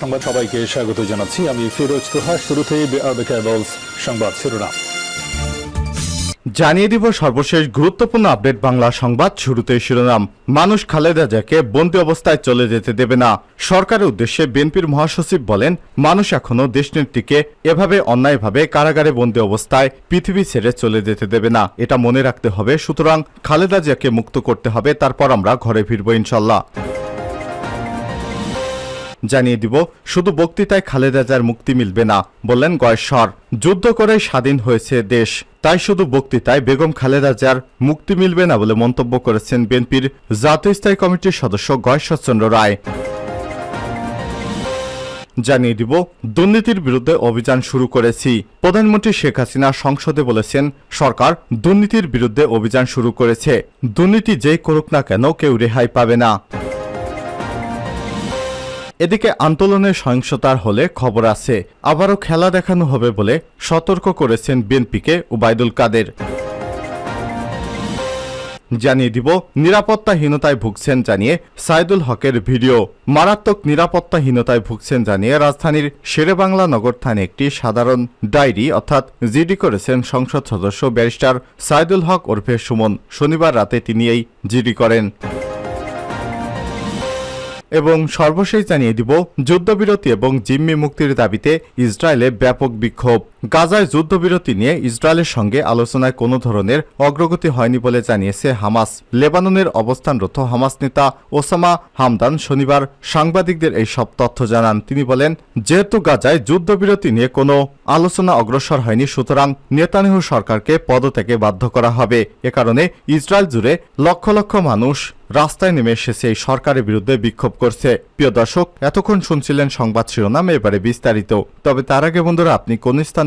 সংবাদ সবাইকে স্বাগত জানাচ্ছি। আমি ফিরোজ তোহা শুরুতেই সংবাদ শিরোনাম। জানিয়ে দিব সর্বশেষ গুরুত্বপূর্ণ আপডেট বাংলা সংবাদ শুরুতে শিরোনাম। মানুষ খালেদা জিয়াকে বন্দি অবস্থায় চলে যেতে দেবে না। সরকারের উদ্দেশ্যে বিএনপির মহাসচিব বলেন, মানুষ এখনও দেশনেত্রীকে এভাবে অন্যায়ভাবে কারাগারে বন্দি অবস্থায় পৃথিবী ছেড়ে চলে যেতে দেবে না। এটা মনে রাখতে হবে, সুতরাং খালেদা জিয়াকে মুক্ত করতে হবে, তারপর আমরা ঘরে ফিরব ইনশাল্লাহ। জানিয়ে দিব, শুধু বক্তৃতায় খালেদা জিয়ার মুক্তি মিলবে না, বললেন গয়েশ্বর। যুদ্ধ করে স্বাধীন হয়েছে দেশ, তাই শুধু বক্তৃতায় বেগম খালেদা জিয়ার মুক্তি মিলবে না বলে মন্তব্য করেছেন বিএনপির জাতীয় স্থায়ী কমিটির সদস্য গয়েশ্বরচন্দ্র রায়। জানিয়ে দিব, দুর্নীতির বিরুদ্ধে অভিযান শুরু করেছি, প্রধানমন্ত্রী শেখ হাসিনা সংসদে বলেছেন, সরকার দুর্নীতির বিরুদ্ধে অভিযান শুরু করেছে, দুর্নীতি যেই করুক না কেন কেউ রেহাই পাবে না। এদিকে আন্দোলনের সহিংসতার হলে খবর আছে, আবারও খেলা দেখানো হবে বলে সতর্ক করেছেন বিএনপিকে উবায়দুল কাদের। জানিয়ে দিব, নিরাপত্তাহীনতায় ভুগছেন জানিয়ে সাইদুল হকের ভিডিও। মারাত্মক নিরাপত্তাহীনতায় ভুগছেন জানিয়ে রাজধানীর শেরেবাংলা নগর থানে একটি সাধারণ ডায়েরি অর্থাৎ জিডি করেছেন সংসদ সদস্য ব্যারিস্টার সাইদুল হক ওরফে সুমন। শনিবার রাতে তিনি এই জিডি করেন। এবং সর্বশেষ জানিয়ে দিব যুদ্ধবিরতি এবং জিম্মি মুক্তির দাবিতে ইসরায়েলে ব্যাপক বিক্ষোভ। গাজায় যুদ্ধবিরতি নিয়ে ইসরায়েলের সঙ্গে আলোচনায় কোনো ধরনের অগ্রগতি হয়নি বলে জানিয়েছে হামাস। লেবাননের অবস্থানরত হামাস নেতা ওসামা হামদান শনিবার সাংবাদিকদের এই সব তথ্য জানান। তিনি বলেন, যেহেতু গাজায় যুদ্ধবিরতি নিয়ে কোনো আলোচনা অগ্রসর হয়নি, সুতরাং নেতানিয়াহু সরকারকে পদত্যাগে বাধ্য করা হবে। এ কারণে ইসরায়েল জুড়ে লক্ষ লক্ষ মানুষ রাস্তায় নেমে এসেছে এই সরকারের বিরুদ্ধে বিক্ষোভ করছে। প্রিয় দর্শক, এতক্ষণ শুনছিলেন সংবাদ শিরোনাম, এবারে বিস্তারিত। তবে তার আগে বন্ধুরা, আপনি কোন স্থান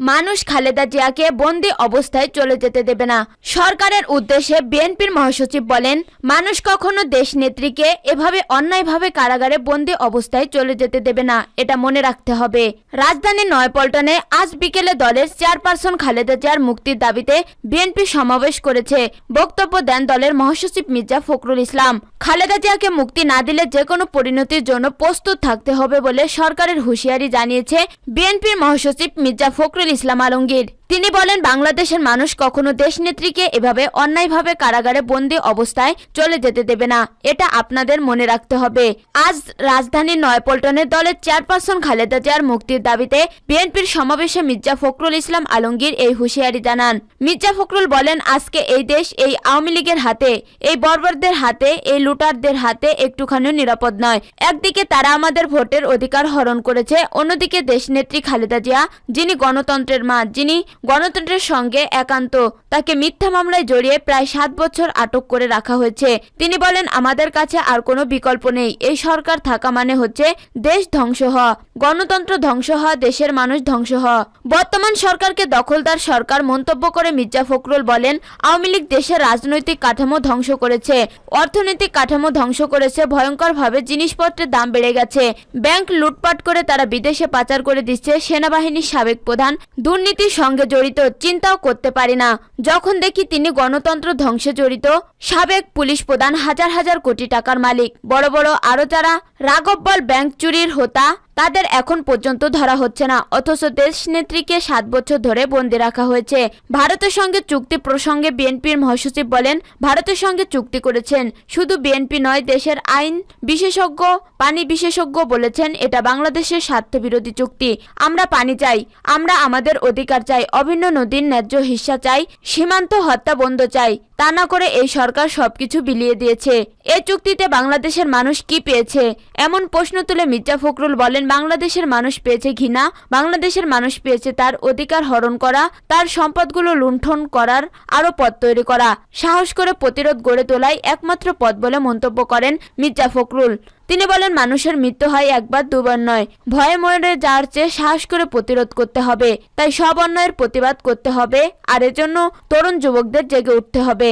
মানুষ খালেদা জিয়াকে বন্দি অবস্থায় চলে যেতে দেবে না। সরকারের উদ্দেশ্যে বিএনপির মহাসচিব বলেন, মানুষ কখনো দেশ নেত্রীকে এভাবে অন্যায়ভাবে কারাগারে বন্দি অবস্থায় চলে যেতে দেবে না, এটা মনে রাখতে হবে। রাজধানী নয়পল্টনে আজ বিকেলে দলের চেয়ারপারসন খালেদা জিয়ার মুক্তির দাবিতে বিএনপি সমাবেশ করেছে। বক্তব্য দেন দলের মহাসচিব মির্জা ফখরুল ইসলাম। খালেদা জিয়াকে মুক্তি না দিলে যে কোনো পরিণতির জন্য প্রস্তুত থাকতে হবে বলে সরকারের হুঁশিয়ারি জানিয়েছে বিএনপির মহাসচিব মির্জা ফখরুল ইসলাম আলমগীর। তিনি বলেন, বাংলাদেশের মানুষ কখনো দেশনেত্রীকে এভাবে অন্যায়ভাবে কারাগারে বন্দি অবস্থায় চলে যেতে দেবে না। এটা আপনাদের মনে রাখতে হবে। আজ রাজধানীর নয়পল্টনে দলের চেয়ারপারসন খালেদা জিয়ার মুক্তির দাবিতে বিএনপির সমাবেশে মির্জা ফখরুল ইসলাম আলমগীর এই হুঁশিয়ারি জানান। মির্জা ফখরুল বলেন, আজকে এই দেশ এই আওয়ামী লীগের হাতে, এই বর্বরদের হাতে, এই লুটারদের হাতে একটুখানিও নিরাপদ নয়। একদিকে তারা আমাদের ভোটের অধিকার হরণ করেছে, অন্যদিকে দেশনেত্রী খালেদা জিয়া, যিনি গণতন্ত্রের মা, যিনি গণতন্ত্রের সঙ্গে একান্ত। তাকে মিথ্যা মামলায় জড়িয়ে প্রায় সাত বছর আটক করে রাখা হয়েছে। তিনি বলেন, আমাদের কাছে আর কোনো বিকল্প নেই। এই সরকার থাকা মানে হচ্ছে দেশ ধ্বংস হওয়া। গণতন্ত্র ধ্বংস হওয়া, দেশের মানুষ ধ্বংস হওয়া। বর্তমান সরকারকে দখলদার সরকার মন্তব্য করে মির্জা ফখরুল বলেন, আওয়ামী লীগ দেশের রাজনৈতিক কাঠামো ধ্বংস করেছে। অর্থনৈতিক কাঠামো ধ্বংস করেছে। ভয়ঙ্করভাবে জিনিসপত্রের দাম বেড়ে গেছে। ব্যাংক লুটপাট করে তারা বিদেশে পাচার করে দিচ্ছে। সেনাবাহিনীর সাবেক প্রধান, দুর্নীতির সঙ্গে জড়িত চিন্তাও করতে পারি না। যখন দেখি তিনি গণতন্ত্র ধ্বংসে জড়িত সাবেক পুলিশ প্রধান হাজার হাজার কোটি টাকার মালিক। বড় বড় আরও যারা রাগব্বল ব্যাংক চুরির হোতা, তাদের এখন পর্যন্ত ধরা হচ্ছে না। অথচ দেশ নেত্রীকে সাত বছর ধরে বন্দি রাখা হয়েছে। ভারতের সঙ্গে চুক্তি প্রসঙ্গে বিএনপির মহাসচিব বলেন, ভারতের সঙ্গে চুক্তি করেছেন। শুধু বিএনপি নয়, দেশের আইন বিশেষজ্ঞ, পানি বিশেষজ্ঞ বলেছেন, এটা বাংলাদেশের স্বার্থবিরোধী চুক্তি। আমরা পানি চাই, আমরা আমাদের অধিকার চাই, অভিন্ন নদীর ন্যায্য হিস্সা চাই, সীমান্ত হত্যা বন্ধ চাই। তা না করে এই সরকার সবকিছু বিলিয়ে দিয়েছে। এ চুক্তিতে বাংলাদেশের মানুষ কি পেয়েছে? এমন প্রশ্ন তুলে মির্জা ফখরুল বলেন, বাংলাদেশের মানুষ পেয়েছে ঘৃণা, বাংলাদেশের মানুষ পেয়েছে তার অধিকার হরণ করা, তার সম্পদগুলো লুণ্ঠন করার আরও পথ তৈরি করা। সাহস করে প্রতিরোধ গড়ে তোলাই একমাত্র পথ বলে মন্তব্য করেন মির্জা ফখরুল। তিনি বলেন, মানুষের মৃত্যু হয় একবার দুবার নয়। ভয়ে মরে যাওয়ার চেয়ে সাহস করে প্রতিরোধ করতে হবে। তাই সব অন্যায়ের প্রতিবাদ করতে হবে, আর এজন্য তরুণ যুবকদের জেগে উঠতে হবে।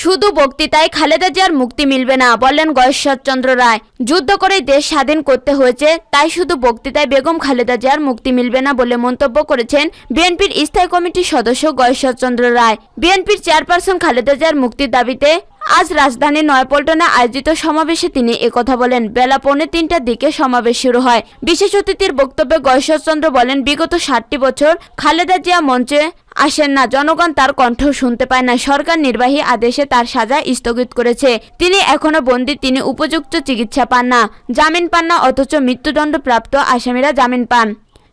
শুধু বক্তৃতায় খালেদা জিয়ার মুক্তি মিলবে না বললেন গয়েশ্বরচন্দ্র রায়। যুদ্ধ করে দেশ স্বাধীন করতে হয়েছে, তাই শুধু বক্তৃতায় বেগম খালেদা জিয়ার মুক্তি মিলবে না বলে মন্তব্য করেছেন বিএনপির স্থায়ী কমিটির সদস্য গয়েশ্বরচন্দ্র রায়। বিএনপির চেয়ারপারসন খালেদা জিয়ার মুক্তির দাবিতে আজ রাজধানীর নয়পল্টনে আয়োজিত সমাবেশে তিনি একথা বলেন। বেলা পৌনে তিনটার দিকে সমাবেশ শুরু হয়। বিশেষ অতিথির বক্তব্যে গয়েশ্বরচন্দ্র বলেন, বিগত ষাটটি বছর খালেদা জিয়া মঞ্চে আসেন না। জনগণ তার কণ্ঠ শুনতে পায় না। সরকার নির্বাহী আদেশে তার সাজা স্থগিত করেছে। তিনি এখনও বন্দী, তিনি উপযুক্ত চিকিৎসা পান না। জামিন পান না, অথচ মৃত্যুদণ্ডপ্রাপ্ত আসামিরা জামিন পান।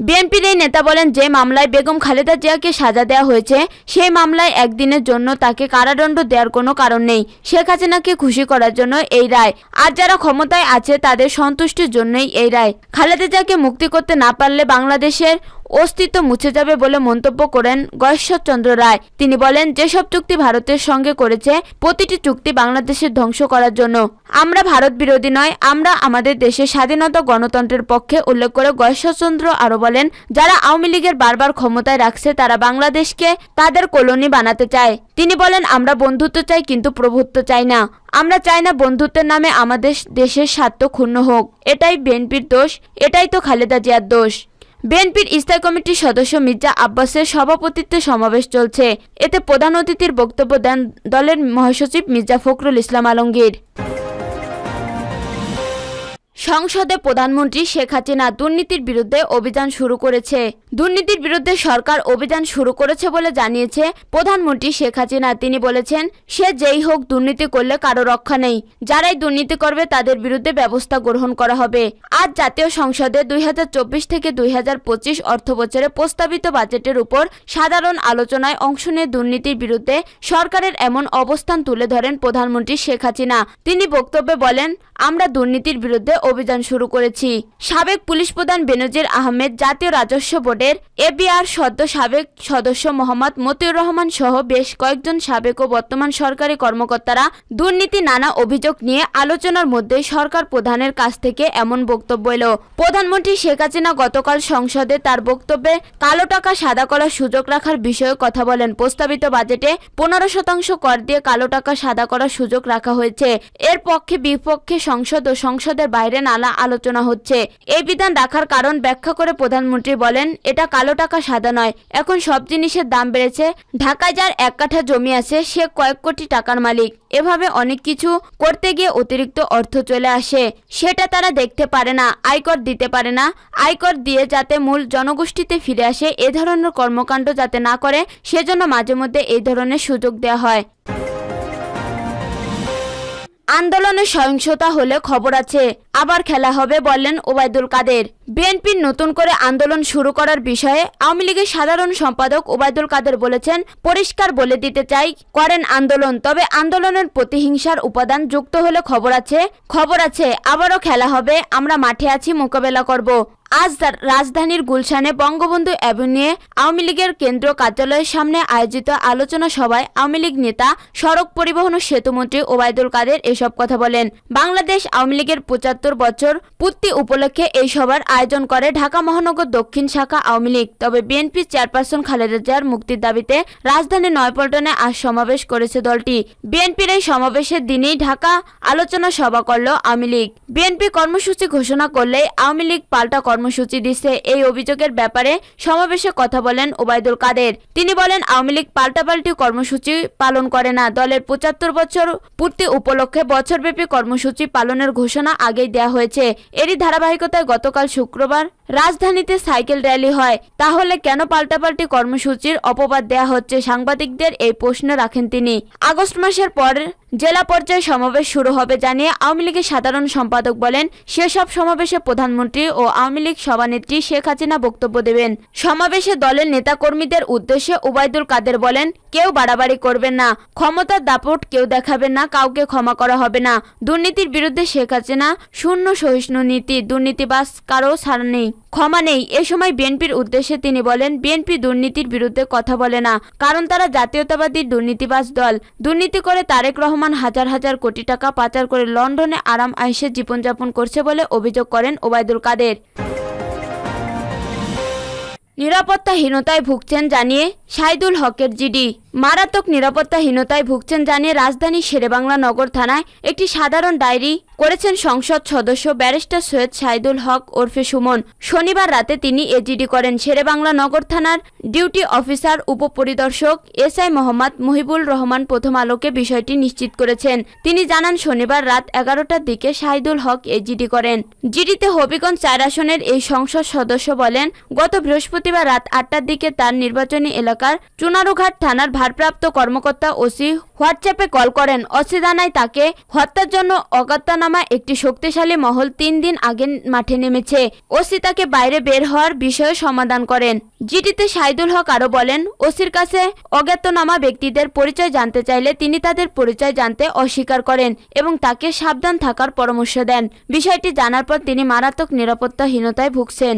বিএনপির এই নেতা বলেন, যে মামলায় বেগম খালেদা জিয়াকে সাজা দেওয়া হয়েছে, সেই মামলায় একদিনের জন্য তাকে কারাদণ্ড দেওয়ার কোনো কারণ নেই। শেখ হাসিনাকে খুশি করার জন্য এই রায়। আর যারা ক্ষমতায় আছে, তাদের সন্তুষ্টির জন্যই এই রায়। খালেদা জিয়াকে মুক্তি করতে না পারলে বাংলাদেশের অস্তিত্ব মুছে যাবে বলে মন্তব্য করেন গয়েশ্বরচন্দ্র রায়। তিনি বলেন, যেসব চুক্তি ভারতের সঙ্গে করেছে, প্রতিটি চুক্তি বাংলাদেশের ধ্বংস করার জন্য। আমরা ভারত বিরোধী নয়, আমরা আমাদের দেশের স্বাধীনতা গণতন্ত্রের পক্ষে উল্লেখ করে গয়েশ্বরচন্দ্র আরও বলেন, যারা আওয়ামী লীগের বারবার ক্ষমতায় রাখছে, তারা বাংলাদেশকে তাদের কলোনি বানাতে চায়। তিনি বলেন, আমরা বন্ধুত্ব চাই, কিন্তু প্রভুত্ব চাই না। আমরা চাই না বন্ধুত্বের নামে আমাদের দেশের স্বার্থ ক্ষুণ্ণ হোক। এটাই বিএনপির দোষ, এটাই তো খালেদা জিয়ার দোষ। বিএনপির স্থায়ী কমিটির সদস্য মির্জা আব্বাসের সভাপতিত্বে সমাবেশ চলছে। এতে প্রধান অতিথির বক্তব্য দেন দলের মহাসচিব মির্জা ফখরুল ইসলাম আলমগীর। সংসদে প্রধানমন্ত্রী শেখ হাসিনা দুর্নীতির বিরুদ্ধে অভিযান শুরু করেছে। দুর্নীতির বিরুদ্ধে সরকার অভিযান শুরু করেছে বলে জানিয়েছে প্রধানমন্ত্রী শেখ হাসিনা। তিনি বলেছেন, সে যেই হোক দুর্নীতি করলে কারও রক্ষা নেই। যারাই দুর্নীতি করবে তাদের বিরুদ্ধে ব্যবস্থা গ্রহণ করা হবে। আজ জাতীয় সংসদে দুই হাজার চব্বিশ থেকে দুই অর্থ বছরে প্রস্তাবিত বাজেটের উপর সাধারণ আলোচনায় অংশ নিয়ে দুর্নীতির বিরুদ্ধে সরকারের এমন অবস্থান তুলে ধরেন প্রধানমন্ত্রী শেখ হাসিনা। তিনি বক্তব্যে বলেন, আমরা দুর্নীতির বিরুদ্ধে অভিযান শুরু করেছি। সাবেক পুলিশ প্রধান বেনজির আহমেদ, জাতীয় রাজস্ব বোর্ডের এবিআর সদ্য সাবেক সদস্য মোহাম্মদ মতিউর রহমান সহ বেশ কয়েকজন সাবেক ও বর্তমান সরকারি কর্মকর্তারা দুর্নীতি নানা অভিযোগ নিয়ে আলোচনার মধ্যে সরকার প্রধানের কাছ থেকে এমন বক্তব্য এলো। প্রধানমন্ত্রী শেখ হাসিনা গতকাল সংসদে তার বক্তব্যে কালো টাকা সাদা করার সুযোগ রাখার বিষয়ে কথা বলেন। প্রস্তাবিত বাজেটে পনেরো শতাংশ কর দিয়ে কালো টাকা সাদা করার সুযোগ রাখা হয়েছে। এর পক্ষে বিপক্ষে সংসদ ও সংসদের বাইরে নানা আলোচনা হচ্ছে। এই বিধান রাখার কারণ ব্যাখ্যা করে প্রধানমন্ত্রী বলেন, এটা কালো টাকা, সাদা নয়। এখন সব জিনিসের দাম বেড়েছে। ঢাকায় যার এক কাঠা জমি আছে, সে কয়েক কোটি টাকার মালিক। এভাবে অনেক কিছু করতে গিয়ে অতিরিক্ত অর্থ চলে আসে। সেটা তারা দেখতে পারে না, আয়কর দিতে পারে না। আয়কর দিয়ে যাতে মূল জনগোষ্ঠীতে ফিরে আসে, এ ধরনের কর্মকাণ্ড যাতে না করে, সেজন্য মাঝে মধ্যে এই ধরনের সুযোগ দেওয়া হয়। আন্দোলনে সহিংসতা হলে খবর আছে। আবার খেলা হবে বললেন ওবায়দুল কাদের। বিএনপির নতুন করে আন্দোলন শুরু করার বিষয়ে আওয়ামী লীগের সাধারণ সম্পাদক ওবায়দুল কাদের বলেছেন, পরিষ্কার বলে দিতে চাই, করেন আন্দোলন। তবে আন্দোলনের প্রতিহিংসার উপাদান যুক্ত হলে খবর আছে। খবর আছে, আবারও খেলা হবে, আমরা মাঠে আছি, মোকাবেলা করব। আজ রাজধানীর গুলশানে বঙ্গবন্ধু অ্যাভিনিউয়ে আওয়ামী লীগের কেন্দ্রীয় কার্যালয়ের সামনে আয়োজিত আলোচনা সভায় আওয়ামী লীগ নেতা, সড়ক পরিবহন ও সেতুমন্ত্রী ওবায়দুল কাদের এসব কথা বলেন। বাংলাদেশ আওয়ামী লীগের পঁচাত্তর বছর পূর্তি উপলক্ষে এই সভার আয়োজন করে ঢাকা মহানগর দক্ষিণ শাখা আওয়ামী লীগ। তবে বিএনপি চেয়ারপারসন খালেদা জিয়ার মুক্তির দাবিতে রাজধানী নয়পল্টনে আজ সমাবেশ করেছে দলটি। বিএনপির এই সমাবেশের দিনেই ঢাকা আলোচনা সভা করল আওয়ামী লীগ। বিএনপি কর্মসূচি ঘোষণা করলেই আওয়ামী লীগ পাল্টা কর্মসূচি দিচ্ছে এই অভিযোগের ব্যাপারে সমাবেশে কথা বলেন ওবায়দুল কাদের। তিনি বলেন, আওয়ামী লীগ পাল্টাপাল্টি কর্মসূচি পালন করে না। দলের পঁচাত্তর বছর পূর্তি উপলক্ষে বছরব্যাপী কর্মসূচি পালনের ঘোষণা আগেই দেওয়া হয়েছে। এরই ধারাবাহিকতায় গতকাল শুক্রবার রাজধানীতে সাইকেল র্যালি হয়। তাহলে কেন পাল্টাপাল্টি কর্মসূচির অপবাদ দেয়া হচ্ছে? সাংবাদিকদের এই প্রশ্ন রাখেন তিনি। আগস্ট মাসের পর জেলা পর্যায়ে সমাবেশ শুরু হবে জানিয়ে আওয়ামী লীগের সাধারণ সম্পাদক বলেন, সেসব সমাবেশে প্রধানমন্ত্রী ও আওয়ামী লীগ সভানেত্রী শেখ হাসিনা বক্তব্য দেবেন। সমাবেশে দলের নেতাকর্মীদের উদ্দেশ্যে ওবায়দুল কাদের বলেন, কেউ বাড়াবাড়ি করবেন না, ক্ষমতার দাপট কেউ দেখাবেন না, কাউকে ক্ষমা করা হবে না। দুর্নীতির বিরুদ্ধে শেখ হাসিনা শূন্য সহিষ্ণু নীতি দুর্নীতিবাস কারও ছাড় নেই, ক্ষমা নেই। এ সময় বিএনপির উদ্দেশ্যে তিনি বলেন, বিএনপি দুর্নীতির বিরুদ্ধে কথা বলে না, কারণ তারা জাতীয়তাবাদী দুর্নীতিবাজ দল। দুর্নীতি করে তারেক রহমান হাজার হাজার কোটি টাকা পাচার করে লন্ডনে আরাম আইসে জীবনযাপন করছে বলে অভিযোগ করেন ওবায়দুল কাদের। নিরাপত্তাহীনতায় ভুগছেন জানিয়ে সাইদুল হকের জিডি। মারাত্মক নিরাপত্তাহীনতায় ভুগছেন জানিয়ে রাজধানী শেরেবাংলা নগর থানায় একটি সাধারণ ডায়েরি করেছেন সংসদ সদস্য ব্যারিস্টার সৈয়দ সাইদুল হক ওরফে সুমন। শনিবার রাতে তিনি এজিডি করেন। শেরেবাংলা নগর থানার ডিউটি অফিসার, উপপরিদর্শক এস আই মোহাম্মদ মহিবুল রহমান প্রথম আলোকে বিষয়টি নিশ্চিত করেছেন। তিনি জানান, শনিবার রাত এগারোটার দিকে সাইদুল হক এজিডি করেন। জিডিতে হবিগঞ্জ চার আসনের এই সংসদ সদস্য বলেন, গত বৃহস্পতিবার রাত আটটার দিকে তার নির্বাচনী এলাকার চুনারুঘাট থানার ভারপ্রাপ্ত কর্মকর্তা ওসি হোয়াটসঅ্যাপে কল করেন। ওসি জানায়, তাকে হত্যার জন্য অজ্ঞাতনামা একটি শক্তিশালী মহল তিন দিন আগে মাঠে নেমেছে। ওসি তাকে বাইরে বের হওয়ার বিষয়ে সমাধান করেন। জিটিতে সাইদুল হক আরও বলেন, ওসির কাছে অজ্ঞাতনামা ব্যক্তিদের পরিচয় জানতে চাইলে তিনি তাদের পরিচয় জানতে অস্বীকার করেন এবং তাকে সাবধান থাকার পরামর্শ দেন। বিষয়টি জানার পর তিনি মারাত্মক নিরাপত্তাহীনতায় ভুগছেন।